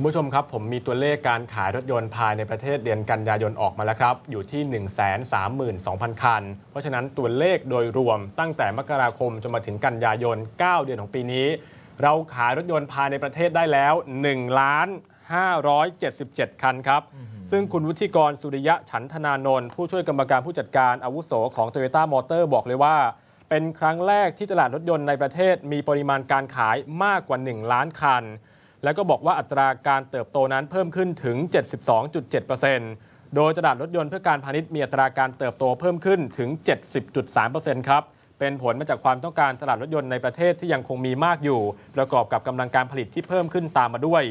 คุณผู้ชมครับ ผมมีตัวเลขการขายรถยนต์ภายในประเทศเดือนกันยายนออกมาแล้วครับ อยู่ที่ 132,000 คัน เพราะฉะนั้นตัวเลขโดยรวมตั้งแต่มกราคมจนมาถึงกันยายน 9 เดือนของปีนี้ เราขายรถยนต์ภายในประเทศได้แล้ว1ล้าน577 คันครับ ซึ่งคุณวุฒิกรสุริยะฉันธนานนท์ผู้ช่วยกรรมการผู้จัดการอาวุโสของ Toyota Motor บอกเลยว่า เป็นครั้งแรกที่ตลาดรถยนต์ในประเทศมีปริมาณการขายมากกว่า 1 ล้านคัน แล้วก็บอกว่าอัตราการเติบโตนั้นเพิ่มขึ้นถึง 72.7%โดยตลาดรถยนต์เพื่อการพาณิชย์มีอัตราการเติบโตเพิ่มขึ้นถึง 70.3%ครับเป็นผลมาจากความต้องการตลาดรถยนต์ในประเทศที่ยังคงมีมากอยู่ ประกอบกับกำลังการผลิตที่เพิ่มขึ้นตามมาด้วย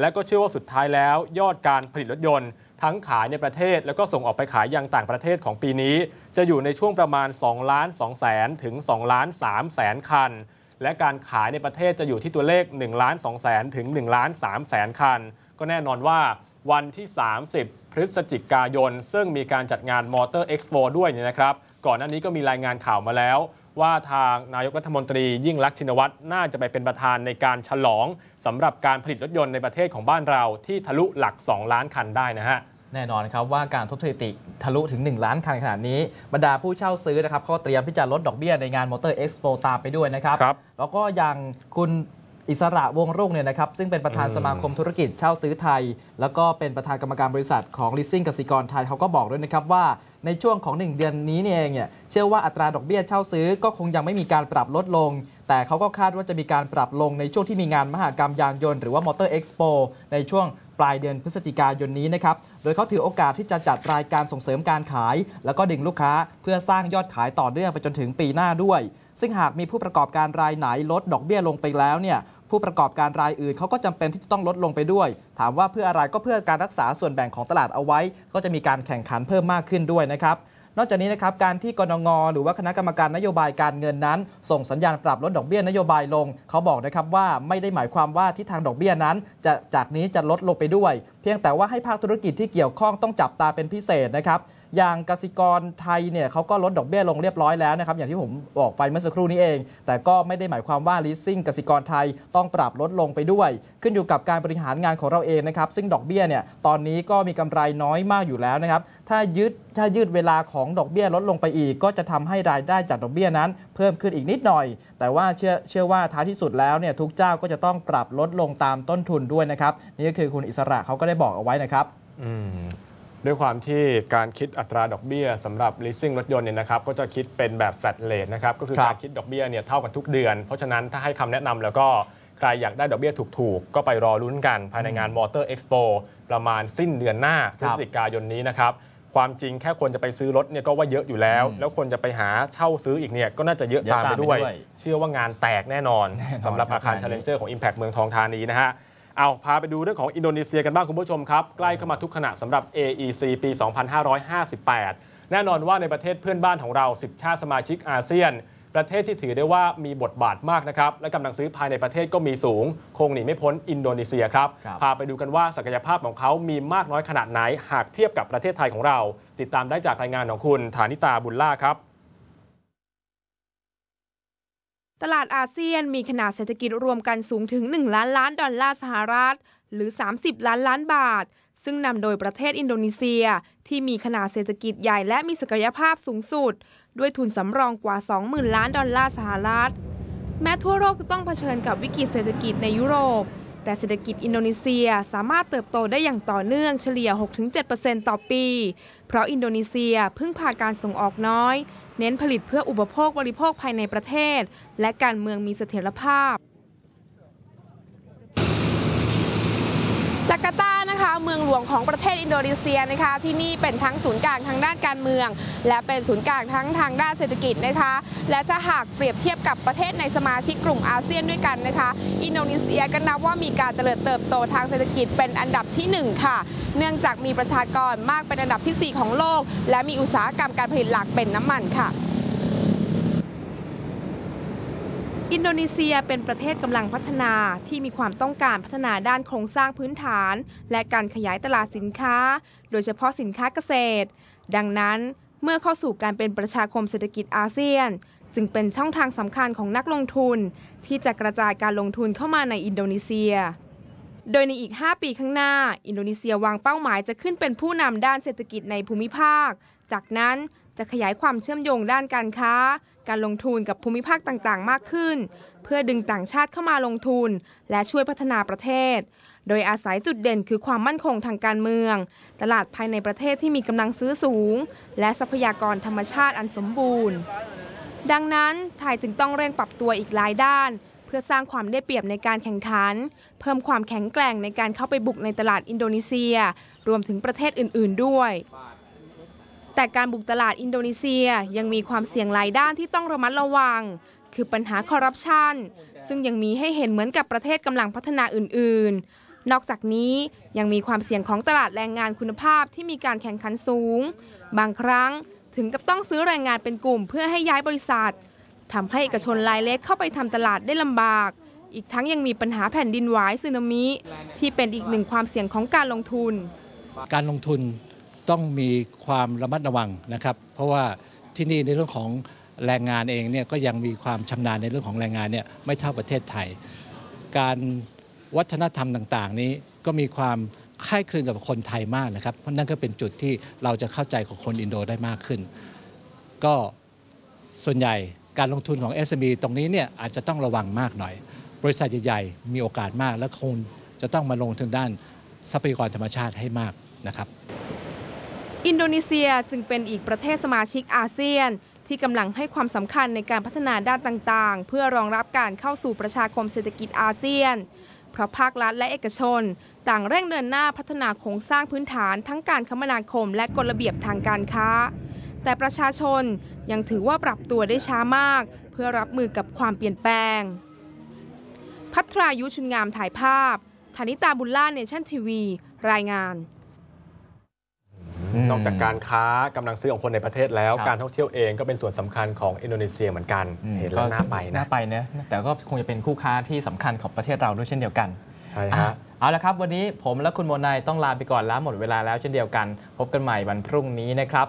และก็เชื่อว่าสุดท้ายแล้ว ยอดการผลิตรถยนต์ ทั้งขายในประเทศ แล้วก็ส่งออกไปขายยังต่างประเทศของปีนี้ จะอยู่ในช่วงประมาณ2ล้าน2แสนถึง2ล้าน3แสนคัน และการขายในประเทศจะอยู่ที่ตัวเลข1ล้าน2แสนถึง1ล้าน3แสนคัน ก็แน่นอนว่าวันที่ 30 พฤศจิกายน ซึ่งมีการจัดงานมอเตอร์เอ็กซ์โปด้วยเนี่ยนะครับ ก่อนหน้านี้ก็มีรายงานข่าวมาแล้ว ว่าทางนายกรัฐมนตรียิ่งลักษณ์ชินวัตรน่าจะไปเป็นประธานในการฉลองสำหรับการผลิตรถยนต์ในประเทศของบ้านเราที่ทะลุหลัก 2 ล้านคันได้นะฮะ แน่นอนครับว่าการทบสถิติทะลุถึง 1 ล้านคันขนาดนี้ บรรดาผู้เช่าซื้อนะครับเขาก็เตรียมที่จะลดดอกเบี้ยในงานมอเตอร์เอ็กซ์โปตามไปด้วยนะครับ ครับ แล้วก็อย่างคุณอิสระวงรุ่งเนี่ยนะครับซึ่งเป็นประธานอืมสมาคมธุรกิจเช่าซื้อไทย แล้วก็เป็นประธานกรรมการบริษัทของ leasing กสิกรไทยเขาก็บอกด้วยนะครับว่าในช่วงของ 1 เดือนนี้เนี่ยเองเนี่ยเชื่อว่าอัตราดอกเบี้ยเช่าซื้อก็คงยังไม่มีการปรับลดลง แต่เขาก็คาดว่าจะมีการปรับลงในช่วงที่มีงานมหกรรมยานยนต์หรือว่ามอเตอร์เอ็กซ์โปในช่วงป ลายเดือนพฤศจิกายนนี้นะครับ โดยเขาถือโอกาสที่จะจัดรายการส่งเสริมการขาย แล้วก็ดึงลูกค้าเพื่อสร้างยอดขายต่อเนื่องไปจนถึงปีหน้าด้วย ซึ่งหากมีผู้ประกอบการรายไหนลดดอกเบี้ยลงไปแล้วเนี่ยผู้ประกอบการรายอื่นเขาก็จำเป็นที่จะต้องลดลงไปด้วย ถามว่าเพื่ออะไรก็เพื่อการรักษาส่วนแบ่งของตลาดเอาไว้ ก็จะมีการแข่งขันเพิ่มมากขึ้นด้วยนะครับ นอกจากนี้นะครับการที่กนงหรือว่าคณะกรรมการนโยบายการเงินนั้น ส่งสัญญาณปรับลดดอกเบี้ยนโยบายลง เขาบอกนะครับว่าไม่ได้หมายความว่าทิศทางดอกเบี้ยนั้น จะจากนี้จะลดลงไปด้วย เพียงแต่ว่าให้ภาคธุรกิจที่เกี่ยวข้องต้องจับตาเป็นพิเศษนะครับอย่างกสิกรไทยเนี่ยเขาก็ลดดอกเบี้ยลงเรียบร้อยแล้วนะครับอย่างที่ผมบอกไปเมื่อสักครู่นี้เอง แต่ก็ไม่ได้หมายความว่า leasing กสิกรไทยต้องปรับลดลงไปด้วย ขึ้นอยู่กับการบริหารงานของเราเองนะครับซึ่งดอกเบี้ยเนี่ยตอนนี้ก็มีกำไรน้อยมากอยู่แล้วนะครับถ้ายืดถ้ายืดเวลาของดอกเบี้ยลดลงไปอีก ก็จะทำให้รายได้จากดอกเบี้ยนั้น เพิ่มขึ้นอีกนิดหน่อย แต่ว่าเชื่อเชื่อว่าท้ายที่สุดแล้วเนี่ยทุกเจ้าก็จะต้องปรับลดลงตามต้นทุนด้วยนะครับ นี่ก็คือคุณอิสระเขาก็ได้บอกเอาไว้นะครับอืมด้วยความที่การคิดอัตราดอกเบี้ยสำหรับ leasing รถยนต์เนี่ยนะครับก็จะคิดเป็นแบบ flat rate นะครับก็คือครับการคิดดอกเบี้ยเนี่ยเท่ากันทุกเดือน เพราะฉะนั้นถ้าให้คำแนะนำแล้วก็ใครอยากได้ดอกเบี้ยถูกๆ ก็ไปรอลุ้นกันภายในงาน Motor Expo ประมาณสิ้นเดือนหน้าพฤศจิกายนนี้นะครับ ความจริงแค่คนจะไปซื้อรถเนี่ยก็ว่าเยอะอยู่แล้วอืมแล้วคนจะไปหาเช่าซื้ออีกเนี่ยก็น่าจะเยอะเยอะตามไปตามไปด้วยด้วย เชื่อว่างานแตกแน่นอนแน่นอนสำหรับอาคารครับงานนี้ Challenger ของ Impact เมืองทองธานีนะฮะเอาพาไปดูเรื่องของอินโดนีเซียกันบ้างคุณผู้ชมครับ ใกล้เข้ามาทุกขณะสำหรับ AEC ปี 2558 แน่นอนว่าในประเทศเพื่อนบ้านของเรา 10 ชาติสมาชิกอาเซียน ประเทศที่ถือได้ว่ามีบทบาทมากนะครับและกำลังซื้อภายในประเทศก็มีสูง คงหนีไม่พ้นอินโดนีเซียครับครับพาไปดูกันว่าศักยภาพของเขามีมากน้อยขนาดไหน หากเทียบกับประเทศไทยของเรา ติดตามได้จากรายงานของคุณฐานิตาบุญล่าครับตลาดอาเซียนมีขนาดเศรษฐกิจรวมกันสูงถึง 1 ล้านล้านดอลลาร์สหรัฐ หรือ 30 ล้านล้านบาท ซึ่งนำโดยประเทศอินโดนีเซีย ที่มีขนาดเศรษฐกิจใหญ่และมีศักยภาพสูงสุด ด้วยทุนสำรองกว่า 20,000 ล้านดอลลาร์สหรัฐ แม้ทั่วโลกจะต้องเผชิญกับวิกฤตเศรษฐกิจในยุโรป แต่เศรษฐกิจอินโดนีเซียสามารถเติบโตได้อย่างต่อเนื่องเฉลี่ย 6-7%ต่อปี เพราะอินโดนีเซียพึ่งพาการส่งออกน้อย เน้นผลิตเพื่ออุปโภคบริโภคภายในประเทศ และการเมืองมีเสถียรภาพจาการ์ตา เมืองหลวงของประเทศอินโดนีเซียนะคะ ที่นี่เป็นทั้งศูนย์กลางทางด้านการเมือง และเป็นศูนย์กลางทั้งทางด้านเศรษฐกิจนะคะ และถ้าหากเปรียบเทียบกับประเทศในสมาชิกกลุ่มอาเซียนด้วยกันนะคะ อินโดนีเซียก็นับว่ามีการเจริญเติบโตทางเศรษฐกิจเป็นอันดับที่หนึ่งค่ะ เนื่องจากมีประชากรมากเป็นอันดับทีสี่ 4 ของโลก และมีอุตสาหกรรมการผลิตหลักเป็นน้ำมันค่ะ อินโดนีเซียเป็นประเทศกำลังพัฒนาที่มีความต้องการพัฒนาด้านโครงสร้างพื้นฐาน และการขยายตลาดสินค้า โดยเฉพาะสินค้าเกษตร ดังนั้นเมื่อเข้าสู่การเป็นประชาคมเศรษฐกิจอาเซียน จึงเป็นช่องทางสำคัญของนักลงทุน ที่จะกระจายการลงทุนเข้ามาในอินโดนีเซีย โดยในอีก 5 ปีข้างหน้า อินโดนีเซียวางเป้าหมายจะขึ้นเป็นผู้นำด้านเศรษฐกิจในภูมิภาค จากนั้นจะขยายความเชื่อมโยงด้านการค้า การลงทุนกับภูมิภาคต่างๆ มากขึ้น เพื่อดึงต่างชาติเข้ามาลงทุน และช่วยพัฒนาประเทศ โดยอาศัยจุดเด่นคือความมั่นคงทางการเมือง ตลาดภายในประเทศที่มีกำลังซื้อสูง และทรัพยากรธรรมชาติอันสมบูรณ์ ดังนั้นไทยจึงต้องเร่งปรับตัวอีกหลายด้าน พื่อสร้างความได้เปรียบในการแข่งขัน เพิ่มความแข็งแกร่งในการเข้าไปบุกในตลาดอินโดนีเซีย รวมถึงประเทศอื่น ๆ ด้วย แต่การบุกตลาดอินโดนีเซียยังมีความเสี่ยงหลายด้านที่ต้องระมัดระวัง คือปัญหาคอร์รัปชันซึ่งยังมีให้เห็นเหมือนกับประเทศกำลังพัฒนาอื่น ๆนอกจากนี้ยังมีความเสี่ยงของตลาดแรงงานคุณภาพที่มีการแข่งขันสูง บางครั้งถึงกับต้องซื้อแรงงานเป็นกลุ่มเพื่อให้ย้ายบริษัท ทำให้เอกชนรายเล็กเข้าไปทำตลาดได้ลำบาก อีกทั้งยังมีปัญหาแผ่นดินไหวสึนามิ ที่เป็นอีกหนึ่งความเสี่ยงของการลงทุน การลงทุนต้องมีความระมัดระวังนะครับ เพราะว่าที่นี่ในเรื่องของแรงงานเองเนี่ยก็ยังมีความชำนาญในเรื่องของแรงงานเนี่ยไม่เท่าประเทศไทย การวัฒนธรรมต่างๆ นี้ก็มีความคล้ายคลึงกับคนไทยมากนะครับ เพราะนั่นก็เป็นจุดที่เราจะเข้าใจของคนอินโดได้มากขึ้น ก็ส่วนใหญ่ การลงทุนของ SME ตรงนี้เนี่ยอาจจะต้องระวังมากหน่อย บริษัทใหญ่ๆ มีโอกาสมาก และคงจะต้องมาลงทุนด้านทรัพยากรธรรมชาติให้มากนะครับ อินโดนีเซียจึงเป็นอีกประเทศสมาชิกอาเซียน ที่กำลังให้ความสำคัญในการพัฒนาด้านต่างๆ เพื่อรองรับการเข้าสู่ประชาคมเศรษฐกิจอาเซียน เพราะภาครัฐและเอกชน ต่างเร่งเดินหน้าพัฒนาโครงสร้างพื้นฐานทั้งการคมนาคมและกฎระเบียบทางการค้า แต่ประชาชนยังถือว่าปรับตัวได้ช้ามาก เพื่อรับมือกับความเปลี่ยนแปลง พัทรายุชุนงามถ่ายภาพธนิตาบุญล่าเนชั่นทีวี รายงานนอกจากการค้ากำลังซื้อของคนในประเทศแล้วครับการท่องเที่ยวเองก็เป็นส่วนสำคัญของอินโดนีเซียเหมือนกันอืมเห็นแล้วน่าไปน่านะไปนะแต่ก็คงจะเป็นคู่ค้าที่สำคัญของประเทศเราด้วยเช่นเดียวกันใช่อะฮะเอาละครับ วันนี้ผมและคุณโมนายต้องลาไปก่อนแล้วหมดเวลาแล้วเช่นเดียวกัน พบกันใหม่วันพรุ่งนี้นะครับ